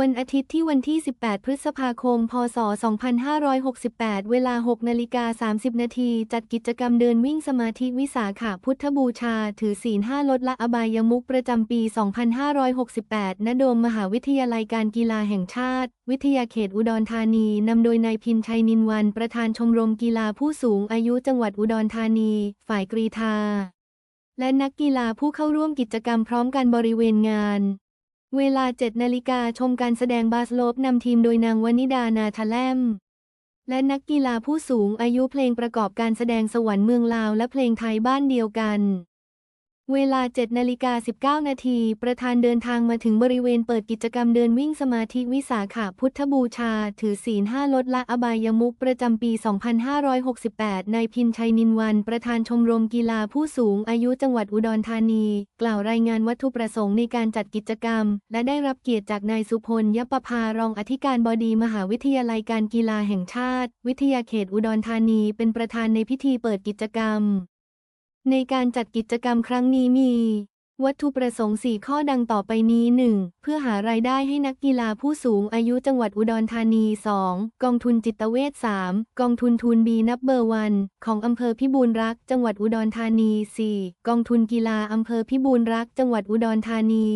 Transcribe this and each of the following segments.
วันอาทิตย์ที่วันที่ 18 พฤษภาคม พศ 2568 เวลา 6 นาฬิกา 30 นาที จัดกิจกรรมเดินวิ่งสมาธิวิสาขพุทธบูชา ถือศีล5ลดละอบายมุกประจำปี 2568 ณ โดมมหาวิทยาลัยการกีฬาแห่งชาติ วิทยาเขตอุดรธานี นำโดยนายพินชัยนินวัน ประธานชมรมกีฬาผู้สูงอายุจังหวัดอุดรธานี ฝ่ายกรีฑาและนักกีฬาผู้เข้าร่วมกิจกรรมพร้อมกันบริเวณงาน เวลา 7 นาฬิกาชมการแสดงบาสโลบนำทีมโดยนางวนิดานาทาแลม และนักกีฬาผู้สูงอายุเพลงประกอบการแสดงสวรรค์เมืองลาวและเพลงไทยบ้านเดียวกัน เวลา7นาฬิกา19 นาที ประธานเดินทางมาถึงบริเวณเปิดกิจกรรมเดินวิ่งสมาธิวิสาขพุทธบูชา ถือศีล5ลดละอบายมุกประจำปี 2568 นายพินชัยนินวัน ประธานชมรมกีฬาผู้สูงอายุจังหวัดอุดรธานี กล่าวรายงานวัตถุประสงค์ในการจัดกิจกรรม และได้รับเกียรติจากนายสุพลยปภารองอธิการบดีมหาวิทยาลัยการกีฬาแห่งชาติ วิทยาเขตอุดรธานี เป็นประธานในพิธีเปิดกิจกรรม ในการจัดกิจกรรมครั้งนี้มี วัตถุประสงค์ 4 ข้อดังต่อไปนี้ 1. เพื่อหารายได้ให้นักกีฬาผู้สูงอายุจังหวัดอุดรธานี 2. กองทุนจิตเวช 3. กองทุนทุนบีนับเบอร์วัน ของอำเภอพิบูลรักษ์จังหวัดอุดรธานี 4. กองทุนกีฬาอำเภอพิบูลรักษ์จังหวัดอุดรธานี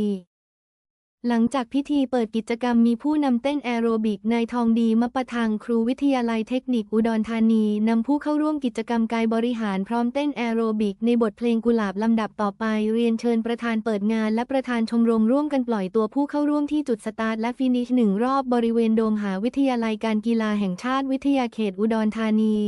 หลังจากพิธีเปิดกิจกรรมมีผู้นำเต้นแอโรบิกนายทองดีมะปะทังครูวิทยาลัยเทคนิคอุดรธานีนำผู้เข้าร่วมกิจกรรมกายบริหารพร้อมเต้นแอโรบิกในบทเพลงกุหลาบลำดับต่อไป เรียนเชิญประธานเปิดงานและประธานชมรมร่วมกันปล่อยตัวผู้เข้าร่วมที่จุดสตาร์ทและฟินิชหนึ่งรอบบริเวณโดมหาวิทยาลัยการกีฬาแห่งชาติวิทยาเขตอุดรธานี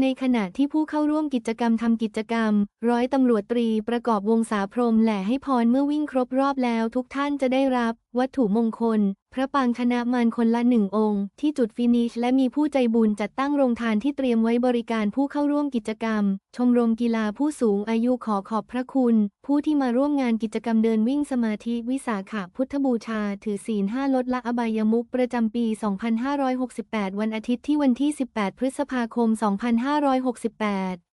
ในขณะที่ผู้เข้าร่วมกิจกรรมทำกิจกรรม ร้อยตำรวจตรีประกอบวงสาพรมแหล่ให้พรเมื่อวิ่งครบรอบแล้วทุกท่านจะได้รับ วัตถุมงคล พระปางคณะมารคนละหนึ่งองค์ ที่จุดฟินิช และมีผู้ใจบุญจัดตั้งโรงทานที่เตรียมไว้บริการผู้เข้าร่วมกิจกรรม ชมรมกีฬาผู้สูงอายุขอขอบพระคุณ ผู้ที่มาร่วมงานกิจกรรมเดินวิ่งสมาธิวิสาขพุทธบูชา ถือศีลห้าลดละอบายมุกประจำปี 2568 วันอาทิตย์ที่วันที่ 18 พฤษภาคม 2568